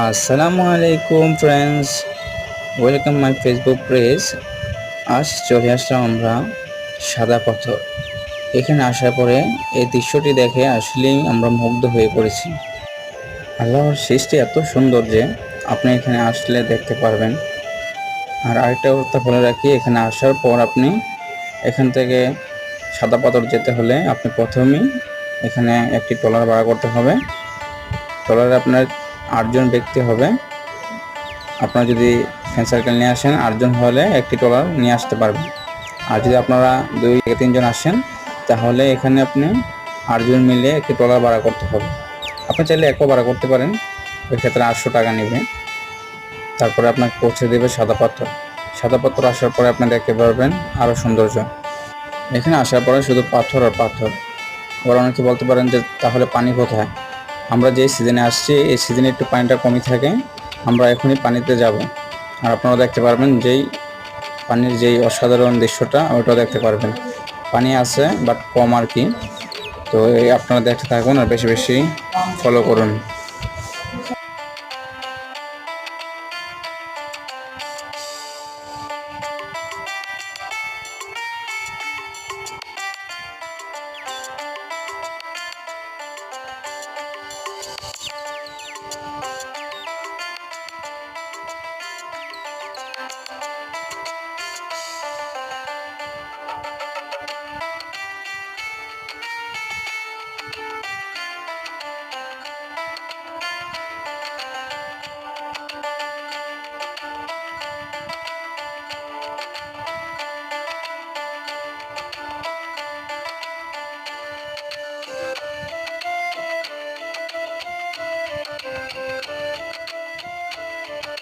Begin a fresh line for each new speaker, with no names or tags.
আসসালামু আলাইকুম friends welcome my Facebook page আজ চলে আসলাম আমরা সাদা পাথর। এখানে আসার পরে এই দৃশ্যটি দেখে আসলেই আমরা মুগ্ধ হয়ে পড়েছি। আল্লাহর সৃষ্টি এত সুন্দর যে আপনি এখানে আসলে দেখতে পারবেন। আর আরেকটা কথা বলে রাখি, এখানে আসার পর আপনি এখান থেকে সাদা পাথর যেতে হলে আপনি প্রথমেই এখানে একটি ট্রলার ভাড়া করতে হবে। ট্রলারে আপনার আটজন ব্যক্তি হবে। আপনারা যদি ফ্রেন্ড সার্কেল নিয়ে আসেন, আটজন হলে একটি ট্রলার নিয়ে আসতে পারবেন। আর যদি আপনারা দুই তিনজন আসেন, তাহলে এখানে আপনি আটজন মিলে একটি ট্রলার ভাড়া করতে হবে। আপনি চাইলে একও ভাড়া করতে পারেন। ওই ক্ষেত্রে আটশো টাকা নেবে। তারপরে আপনাকে পৌঁছে দেবে সাদা পাথর। সাদা পাথর আসার পরে আপনি দেখতে পারবেন আরও সৌন্দর্য। এখানে আসার পরে শুধু পাথর আর পাথর। এবার অনেকে বলতে পারেন যে তাহলে পানি কোথায়? আমরা যে সিজনে আসছি, এই সিজনে একটু পানিটা কমই থাকে। আমরা এখনই পানিতে যাব। আর আপনারা দেখতে পারবেন যেই পানির যেই অসাধারণ দৃশ্যটা ওইটাও দেখতে পারবেন। পানি আছে বাট কম আর কি। তো আপনারা দেখতে থাকুন আর বেশি বেশি ফলো করুন।